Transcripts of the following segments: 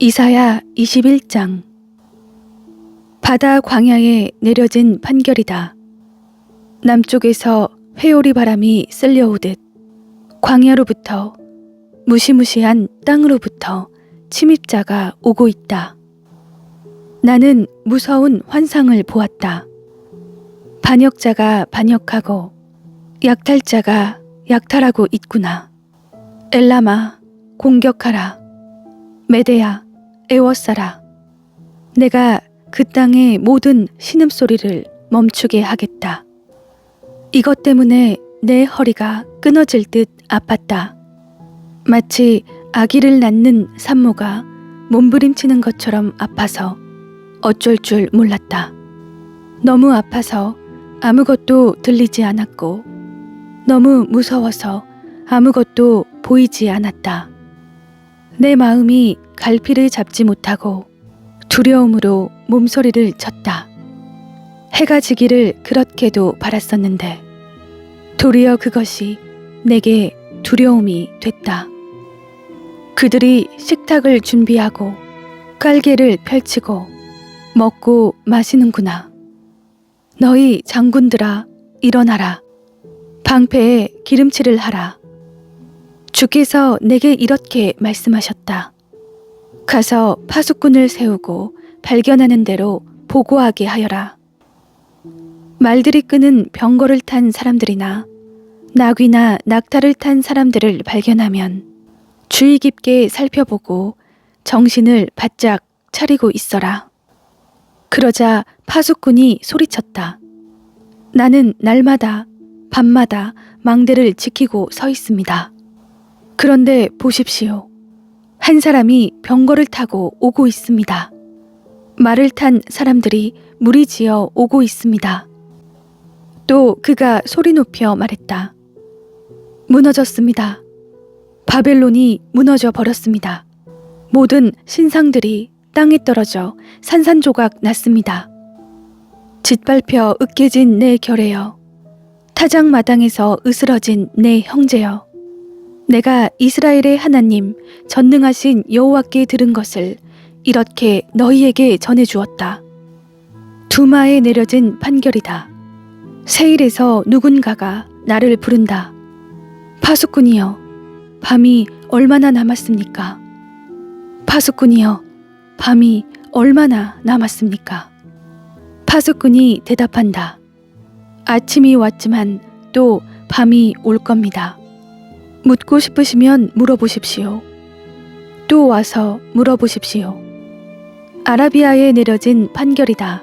이사야 21장 바다 광야에 내려진 판결이다. 남쪽에서 회오리 바람이 쓸려오듯 광야로부터 무시무시한 땅으로부터 침입자가 오고 있다. 나는 무서운 환상을 보았다. 반역자가 반역하고 약탈자가 약탈하고 있구나. 엘라마 공격하라. 메데야 애워싸라. 내가 그 땅의 모든 신음소리를 멈추게 하겠다. 이것 때문에 내 허리가 끊어질 듯 아팠다. 마치 아기를 낳는 산모가 몸부림치는 것처럼 아파서 어쩔 줄 몰랐다. 너무 아파서 아무것도 들리지 않았고, 너무 무서워서 아무것도 보이지 않았다. 내 마음이 갈피를 잡지 못하고 두려움으로 몸소리를 쳤다. 해가 지기를 그렇게도 바랐었는데 도리어 그것이 내게 두려움이 됐다. 그들이 식탁을 준비하고 깔개를 펼치고 먹고 마시는구나. 너희 장군들아 일어나라. 방패에 기름칠을 하라. 주께서 내게 이렇게 말씀하셨다. 가서 파수꾼을 세우고 발견하는 대로 보고하게 하여라. 말들이 끄는 병거를 탄 사람들이나 나귀나 낙타를 탄 사람들을 발견하면 주의 깊게 살펴보고 정신을 바짝 차리고 있어라. 그러자 파수꾼이 소리쳤다. 나는 날마다 밤마다 망대를 지키고 서 있습니다. 그런데 보십시오. 한 사람이 병거를 타고 오고 있습니다. 말을 탄 사람들이 무리지어 오고 있습니다. 또 그가 소리 높여 말했다. 무너졌습니다. 바벨론이 무너져 버렸습니다. 모든 신상들이 땅에 떨어져 산산조각 났습니다. 짓밟혀 으깨진 내 결에여, 타작마당에서 으스러진 내 형제여, 내가 이스라엘의 하나님 전능하신 여호와께 들은 것을 이렇게 너희에게 전해 주었다. 두마에 내려진 판결이다. 세일에서 누군가가 나를 부른다. 파수꾼이여, 밤이 얼마나 남았습니까? 파수꾼이여, 밤이 얼마나 남았습니까? 파수꾼이 대답한다. 아침이 왔지만 또 밤이 올 겁니다. 묻고 싶으시면 물어보십시오. 또 와서 물어보십시오. 아라비아에 내려진 판결이다.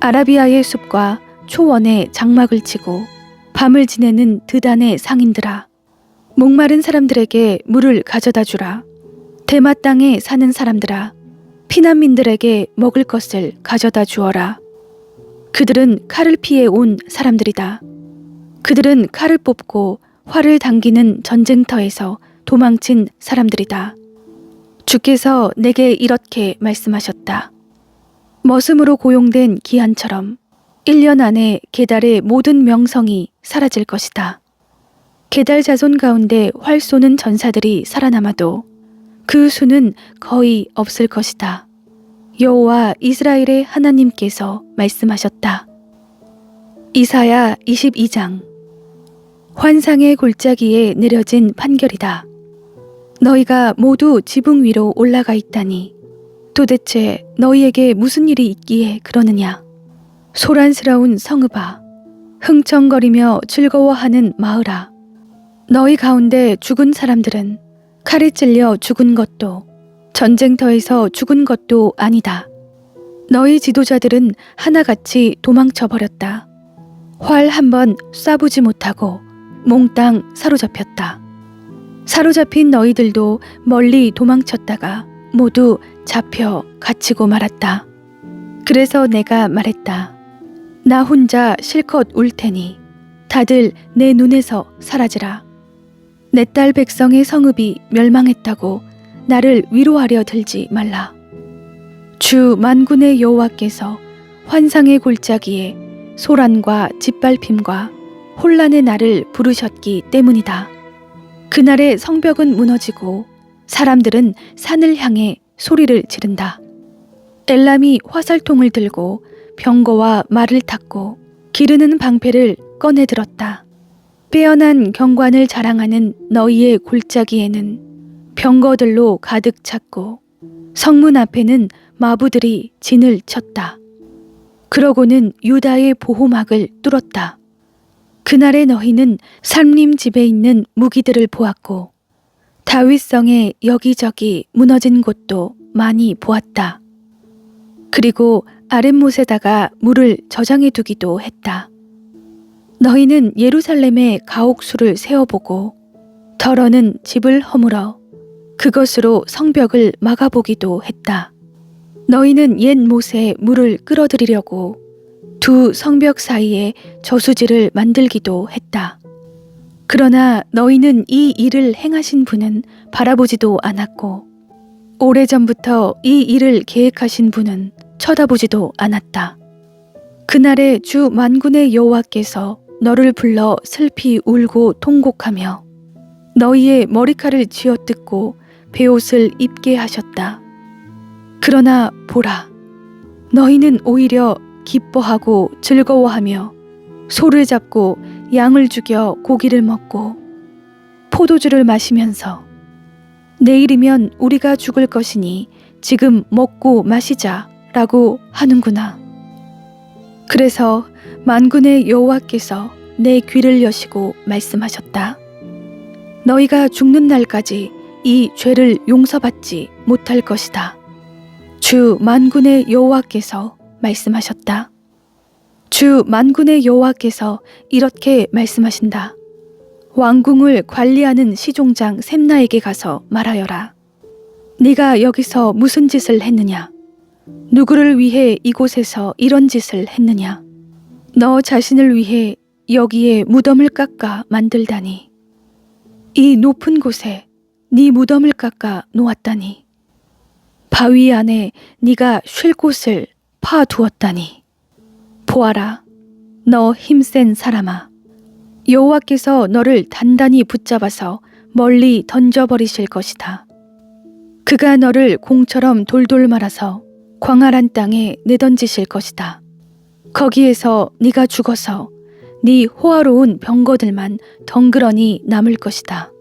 아라비아의 숲과 초원에 장막을 치고 밤을 지내는 드단의 상인들아. 목마른 사람들에게 물을 가져다 주라. 대마 땅에 사는 사람들아. 피난민들에게 먹을 것을 가져다 주어라. 그들은 칼을 피해 온 사람들이다. 그들은 칼을 뽑고 활을 당기는 전쟁터에서 도망친 사람들이다. 주께서 내게 이렇게 말씀하셨다. 머슴으로 고용된 기한처럼 1년 안에 게달의 모든 명성이 사라질 것이다. 게달 자손 가운데 활 쏘는 전사들이 살아남아도 그 수는 거의 없을 것이다. 여호와 이스라엘의 하나님께서 말씀하셨다. 이사야 22장 환상의 골짜기에 내려진 판결이다. 너희가 모두 지붕 위로 올라가 있다니 도대체 너희에게 무슨 일이 있기에 그러느냐? 소란스러운 성읍아, 흥청거리며 즐거워하는 마을아, 너희 가운데 죽은 사람들은 칼에 찔려 죽은 것도 전쟁터에서 죽은 것도 아니다. 너희 지도자들은 하나같이 도망쳐 버렸다. 활 한 번 쏴보지 못하고 몽땅 사로잡혔다. 사로잡힌 너희들도 멀리 도망쳤다가 모두 잡혀 갇히고 말았다. 그래서 내가 말했다. 나 혼자 실컷 울 테니 다들 내 눈에서 사라지라. 내 딸 백성의 성읍이 멸망했다고 나를 위로하려 들지 말라. 주 만군의 여호와께서 환상의 골짜기에 소란과 짓밟힘과 혼란의 날을 부르셨기 때문이다. 그날의 성벽은 무너지고 사람들은 산을 향해 소리를 지른다. 엘람이 화살통을 들고 병거와 말을 탔고 기르는 방패를 꺼내 들었다. 빼어난 경관을 자랑하는 너희의 골짜기에는 병거들로 가득 찼고 성문 앞에는 마부들이 진을 쳤다. 그러고는 유다의 보호막을 뚫었다. 그날의 너희는 삶림 집에 있는 무기들을 보았고 다윗성의 여기저기 무너진 곳도 많이 보았다. 그리고 아랫못에다가 물을 저장해 두기도 했다. 너희는 예루살렘에 가옥수를 세워보고 덜어는 집을 허물어 그것으로 성벽을 막아보기도 했다. 너희는 옛 못에 물을 끌어들이려고 두 성벽 사이에 저수지를 만들기도 했다. 그러나 너희는 이 일을 행하신 분은 바라보지도 않았고 오래전부터 이 일을 계획하신 분은 쳐다보지도 않았다. 그날에 주 만군의 여호와께서 너를 불러 슬피 울고 통곡하며 너희의 머리칼을 쥐어뜯고 베옷을 입게 하셨다. 그러나 보라, 너희는 오히려 기뻐하고 즐거워하며 소를 잡고 양을 죽여 고기를 먹고 포도주를 마시면서 내일이면 우리가 죽을 것이니 지금 먹고 마시자 라고 하는구나. 그래서 만군의 여호와께서 내 귀를 여시고 말씀하셨다. 너희가 죽는 날까지 이 죄를 용서받지 못할 것이다. 주 만군의 여호와께서 말씀하셨다. 주 만군의 여호와께서 이렇게 말씀하신다. 왕궁을 관리하는 시종장 샘나에게 가서 말하여라. 네가 여기서 무슨 짓을 했느냐? 누구를 위해 이곳에서 이런 짓을 했느냐? 너 자신을 위해 여기에 무덤을 깎아 만들다니. 이 높은 곳에 네 무덤을 깎아 놓았다니. 바위 안에 네가 쉴 곳을 파 두었다니. 보아라, 너 힘센 사람아. 여호와께서 너를 단단히 붙잡아서 멀리 던져버리실 것이다. 그가 너를 공처럼 돌돌 말아서 광활한 땅에 내던지실 것이다. 거기에서 네가 죽어서 네 호화로운 병거들만 덩그러니 남을 것이다.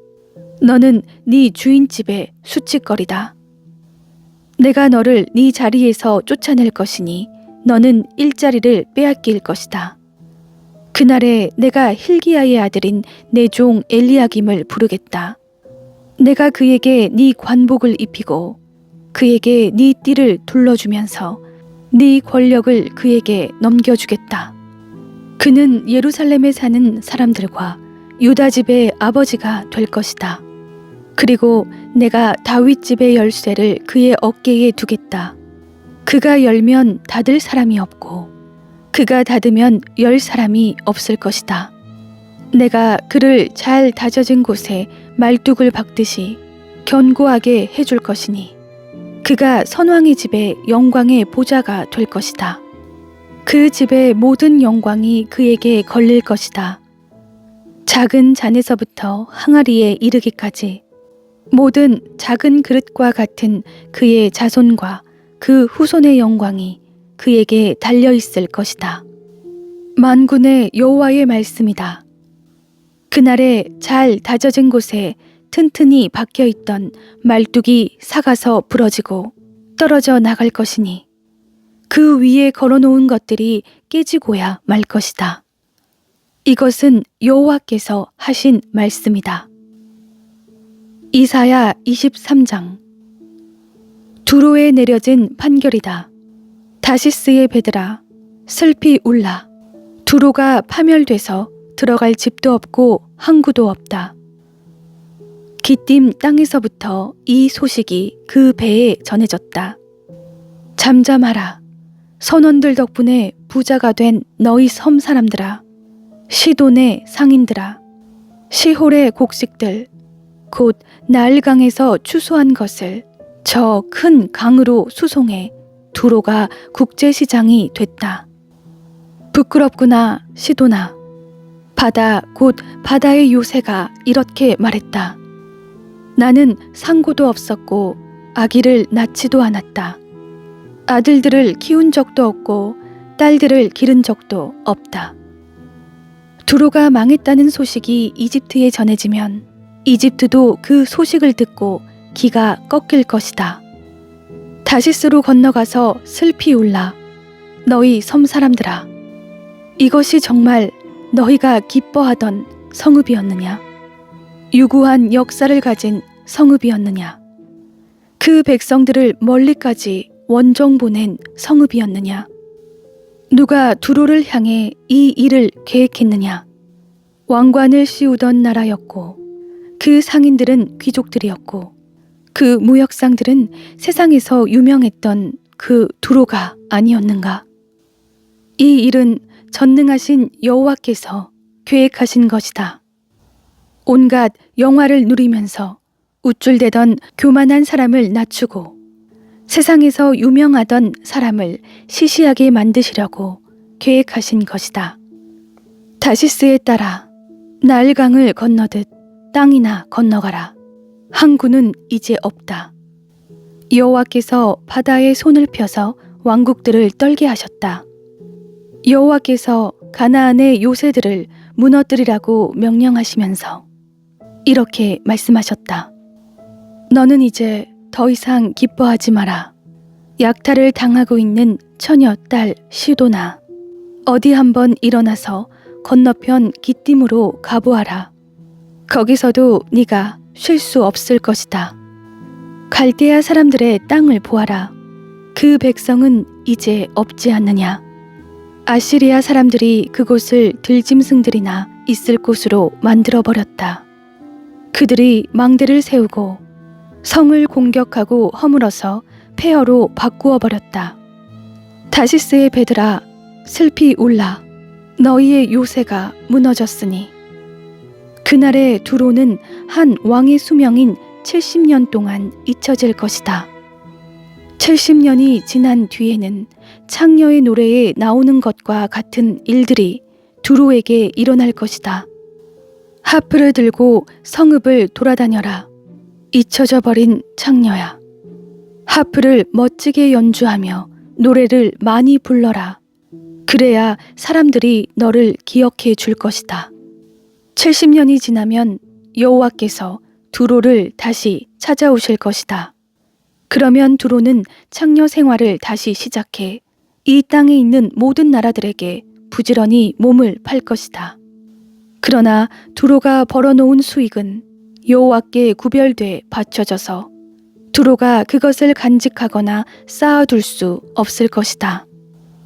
너는 네 주인 집에 수치거리다. 내가 너를 네 자리에서 쫓아낼 것이니 너는 일자리를 빼앗길 것이다. 그날에 내가 힐기야의 아들인 내 종 엘리야김을 부르겠다. 내가 그에게 네 관복을 입히고 그에게 네 띠를 둘러주면서 네 권력을 그에게 넘겨주겠다. 그는 예루살렘에 사는 사람들과 유다 집의 아버지가 될 것이다. 그리고 내가 다윗 집의 열쇠를 그의 어깨에 두겠다. 그가 열면 닫을 사람이 없고 그가 닫으면 열 사람이 없을 것이다. 내가 그를 잘 다져진 곳에 말뚝을 박듯이 견고하게 해줄 것이니 그가 선왕의 집에 영광의 보좌가 될 것이다. 그 집의 모든 영광이 그에게 걸릴 것이다. 작은 잔에서부터 항아리에 이르기까지 모든 작은 그릇과 같은 그의 자손과 그 후손의 영광이 그에게 달려 있을 것이다. 만군의 여호와의 말씀이다. 그날에 잘 다져진 곳에 튼튼히 박혀 있던 말뚝이 사가서 부러지고 떨어져 나갈 것이니 그 위에 걸어놓은 것들이 깨지고야 말 것이다. 이것은 여호와께서 하신 말씀이다. 이사야 23장 두로에 내려진 판결이다. 다시스의 배들아 슬피 울라. 두로가 파멸돼서 들어갈 집도 없고 항구도 없다. 기띔 땅에서부터 이 소식이 그 배에 전해졌다. 잠잠하라. 선원들 덕분에 부자가 된 너희 섬 사람들아. 시돈의 상인들아. 시홀의 곡식들. 곧 나일강에서 추수한 것을 저 큰 강으로 수송해 두로가 국제시장이 됐다. 부끄럽구나, 시도나. 바다, 곧 바다의 요새가 이렇게 말했다. 나는 상고도 없었고 아기를 낳지도 않았다. 아들들을 키운 적도 없고 딸들을 기른 적도 없다. 두로가 망했다는 소식이 이집트에 전해지면 이집트도 그 소식을 듣고 기가 꺾일 것이다. 다시스로 건너가서 슬피 울라. 너희 섬 사람들아. 이것이 정말 너희가 기뻐하던 성읍이었느냐? 유구한 역사를 가진 성읍이었느냐? 그 백성들을 멀리까지 원정 보낸 성읍이었느냐? 누가 두로를 향해 이 일을 계획했느냐? 왕관을 씌우던 나라였고, 그 상인들은 귀족들이었고, 그 무역상들은 세상에서 유명했던 그 두로가 아니었는가? 이 일은 전능하신 여호와께서 계획하신 것이다. 온갖 영화를 누리면서 우쭐대던 교만한 사람을 낮추고 세상에서 유명하던 사람을 시시하게 만드시려고 계획하신 것이다. 다시스에 따라 나일강을 건너듯 땅이나 건너가라. 항구는 이제 없다. 여호와께서 바다에 손을 펴서 왕국들을 떨게 하셨다. 여호와께서 가나안의 요새들을 무너뜨리라고 명령하시면서 이렇게 말씀하셨다. 너는 이제 더 이상 기뻐하지 마라. 약탈을 당하고 있는 처녀 딸 시도나 어디 한번 일어나서 건너편 기띔으로 가보아라. 거기서도 네가 쉴 수 없을 것이다. 갈대아 사람들의 땅을 보아라. 그 백성은 이제 없지 않느냐. 아시리아 사람들이 그곳을 들짐승들이나 있을 곳으로 만들어 버렸다. 그들이 망대를 세우고 성을 공격하고 허물어서 폐허로 바꾸어 버렸다. 다시스의 배들아 슬피 울라 너희의 요새가 무너졌으니 그날의 두로는 한 왕의 수명인 70년 동안 잊혀질 것이다. 70년이 지난 뒤에는 창녀의 노래에 나오는 것과 같은 일들이 두로에게 일어날 것이다. 하프를 들고 성읍을 돌아다녀라. 잊혀져 버린 창녀야. 하프를 멋지게 연주하며 노래를 많이 불러라. 그래야 사람들이 너를 기억해 줄 것이다. 70년이 지나면 여호와께서 두로를 다시 찾아오실 것이다. 그러면 두로는 창녀 생활을 다시 시작해 이 땅에 있는 모든 나라들에게 부지런히 몸을 팔 것이다. 그러나 두로가 벌어놓은 수익은 여호와께 구별돼 바쳐져서 두로가 그것을 간직하거나 쌓아둘 수 없을 것이다.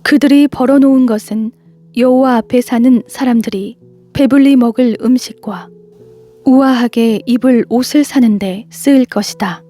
그들이 벌어놓은 것은 여호와 앞에 사는 사람들이 배불리 먹을 음식과 우아하게 입을 옷을 사는데 쓰일 것이다.